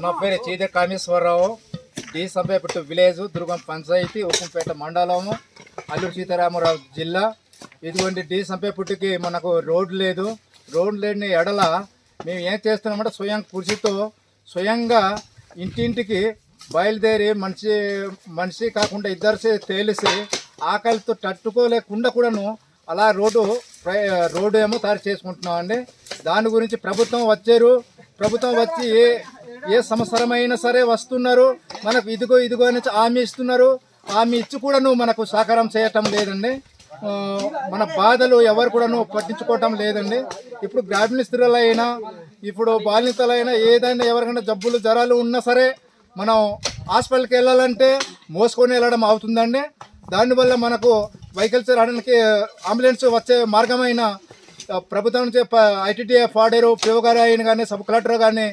నా పేరు Cheeda Kameswararao. D Sampepattu village Durgam panchayat Uppampeta మండలము అల్లూరు సీతారామరావు జిల్లా. ఇదిగోండి డి సంపేపుట్టుకి మనకు రోడ్ లేదు. రోడ్ లేని ఎడల మేము ఏం చేస్తున్నామంటే స్వయం కృషితో స్వయంగా ఇంటింటికి బయలుదేరి మనిషి మనిషి కాకుండా ఇద్దరిసే తేలిసి ఆకలితో తట్టుకోలేకుండా కూడాను అలా రోడ్డు ప్రై- రోడ్డు ఏమో తయారు చేసుకుంటున్నామండి. దాని గురించి ప్రభుత్వం వచ్చారు. ప్రభుత్వం వచ్చి ఏ ఏ సంవత్సరమైనా సరే వస్తున్నారు. మనకు ఇదిగో ఇదిగో అని హామీ ఇస్తున్నారు. హామీ ఇచ్చి కూడాను మనకు సహకారం చేయటం లేదండి. మన బాధలు ఎవరు కూడాను పట్టించుకోవటం లేదండి. ఇప్పుడు గ్రామీణ స్త్రీలైనా ఇప్పుడు బాలింతలైనా ఏదైనా ఎవరికైనా జబ్బులు జ్వరాలు ఉన్నా సరే మనం హాస్పిటల్కి వెళ్ళాలంటే మోసుకొని వెళ్ళడం అవుతుందండి. దానివల్ల మనకు వెహికల్స్ రావడానికి అంబులెన్స్ వచ్చే మార్గమైన ప్రభుత్వం నుంచి ఐటీడీఏ ఫాడేరు పిఓ గారు అయిన కానీ సబ్ కలెక్టర్ కానీ